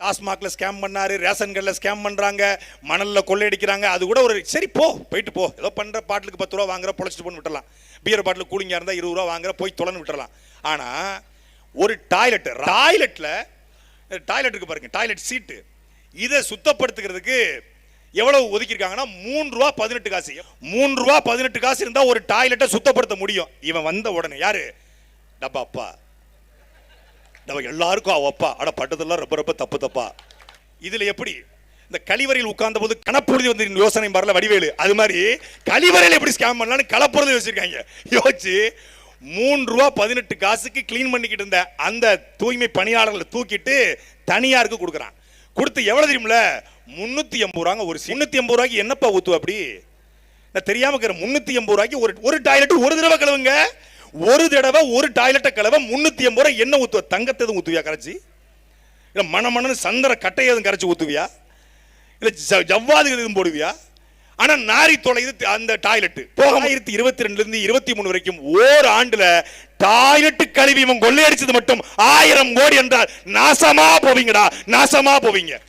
டாஸ்மாகில் scam பண்ணார் ration கடையில் scam பண்ணுறாங்க மணலில் கொள்ளையடிக்கிறாங்க அது கூட ஒரு சரி போ போயிட்டு போ. ஏதோ பண்ணுற பாட்டிலுக்கு பத்து ரூபா வாங்குற பொழைச்சிட்டு போன்னு விட்டுறலாம். பியர் பாட்டில் கூலிங்காக இருந்தால் இருபது ரூபா வாங்குற போய் தொலைன்னு விட்டுடலாம் ஆனால் ஒரு டாய்லெட் டாய்லெட்டில் டாய்லெட் இருக்கு பாருங்க டாய்லெட் சீட்டு இதை சுத்தப்படுத்துகிறதுக்கு எவ்வளவு ஒதுக்கியிருக்காங்கன்னா மூணு ரூபா பதினெட்டு காசு. மூணு ரூபா பதினெட்டு காசு இருந்தால் ஒரு டாய்லெட்டை சுத்தப்படுத்த முடியும். இவன் வந்த உடனே யாரு? டப்பா அப்பா. நம்ம எல்லாருக்கும் அவ அப்பா. அட பட்டதெல்லாம் ரொம்ப ரொம்ப தப்பு தப்பா. இதுல எப்படி? இந்த கழிவறையில் உட்கார்ந்த போது கணப்பொழுதி வந்து யோசனை வரல வடிவேலு. அது மாதிரி கழிவறையில் எப்படி ஸ்கேம் பண்ணலாம்னு கலப்பொழுது யோசிச்சிருக்காங்க. யோசிச்சு மூணு ரூபா பதினெட்டு காசுக்கு கிளீன் பண்ணிக்கிட்டு இருந்த அந்த தூய்மை பணியாளர்களை தூக்கிட்டு தனியாருக்கு கொடுக்குறான். கொடுத்து எவ்வளவு தெரியுமில முந்நூற்றி எண்பது ரூபாங்க ஒரு முந்நூற்றி எண்பது ரூபாய்க்கு என்னப்பா ஊத்துவ அப்படி? நான் தெரியாம இருக்கிற முன்னூத்தி எண்பது ரூபாய்க்கு ஒரு ஒரு டாய்லெட் ஒரு தடவை கழுவுங்க. ஒரு தடவை ஒரு டாய்லெட்டை கழுவ முன்னூத்தி எண்பது ரூபாய் என்ன ஊத்துவ. தங்கத்தை எதுவும் ஊத்துவியா கரைச்சி? இல்ல மண மணன்னு சந்தர கட்டை எதுவும் கரைச்சி ஊத்துவியா? இல்ல ஜவ்வாது எதுவும் போடுவியா? ஆனா நாரி தொலைது அந்த டாய்லெட் போக ஆயிரத்தி இருபத்தி ரெண்டுல இருந்து இருபத்தி மூணு வரைக்கும் ஓர் ஆண்டுல டாய்லெட் கழுவி இவன் கொள்ளையடிச்சது மட்டும் ஆயிரம் கோடி என்றால் நாசமா போவீங்கடா நாசமா போவீங்க.